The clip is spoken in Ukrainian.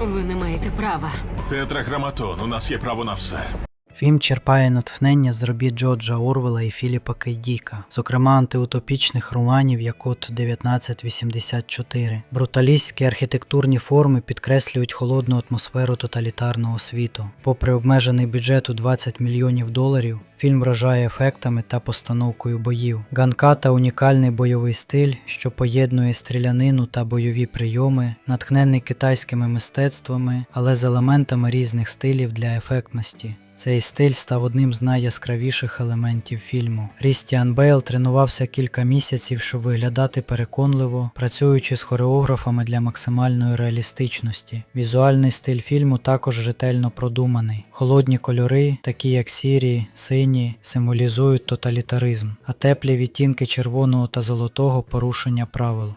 Ви не маєте права. Тетраграматон, у нас є право на все. Фільм черпає натхнення з робіт Джорджа Орвела і Філіпа Кейдіка, зокрема антиутопічних романів як от 1984. Бруталістські архітектурні форми підкреслюють холодну атмосферу тоталітарного світу. Попри обмежений бюджет у 20 мільйонів доларів, фільм вражає ефектами та постановкою боїв. Ганката унікальний бойовий стиль, що поєднує стрілянину та бойові прийоми, натхнений китайськими мистецтвами, але з елементами різних стилів для ефектності. Цей стиль став одним з найяскравіших елементів фільму. Рістіан Бейл тренувався кілька місяців, щоб виглядати переконливо, працюючи з хореографами для максимальної реалістичності. Візуальний стиль фільму також ретельно продуманий. Холодні кольори, такі як сірі, сині, символізують тоталітаризм, а теплі відтінки червоного та золотого порушення правил.